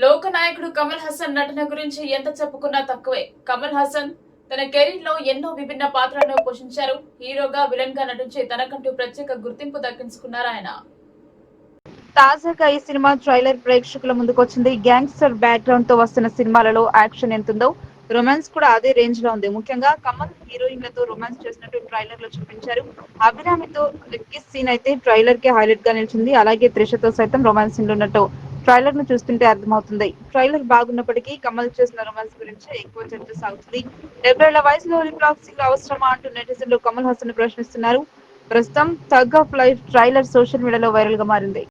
నటుడు కమల్ హాసన్ నటన గురించి ఎంత చెప్పుకున్నా తక్కువే. కమల్ హాసన్ తన కెరీర్లో ఎన్నో విభిన్న పాత్రలను పోషించారు. హీరోగా విలన్గా నటించి తనకంటూ ప్రత్యేక గుర్తింపు దక్కించుకున్నారు ఆయన. తాజాగా ఈ సినిమా ట్రైలర్ ప్రేక్షకుల ముందుకొచ్చింది. గ్యాంగ్స్టర్ బ్యాక్గ్రౌండ్తో వస్తున్న సినిమాలలో యాక్షన్ ఎంతుందో రొమాన్స్ కూడా అదే రేంజ్లో ఉంది. ముఖ్యంగా కమల్ హీరోయిన్లతో రొమాన్స్ చేసినట్టు ట్రైలర్లో చూపించారు. అభిరామితో కిస్ సీన్ అయితే ట్రైలర్కి హైలైట్గా నిలిచింది. అలాగే త్రిషతో సైతం రొమాన్స్ సీన్ ఉన్నట్టు ట్రైలర్ను చూస్తుంటే అర్థమవుతుంది. ట్రైలర్ బాగున్నప్పటికీ కమల్ చేసిన రొమాన్స్ గురించి ఎక్కువ చర్చ సాగుతుంది. డెబ్బై ఏళ్ళ వయసులో రిప్లాక్సింగ్ అవసరమా అంటూ నెటిజన్లు కమల్ హాసన్ ప్రశ్నిస్తున్నారు. ప్రస్తుతం thug of life trailer social మీడియాలో వైరల్గా మారింది.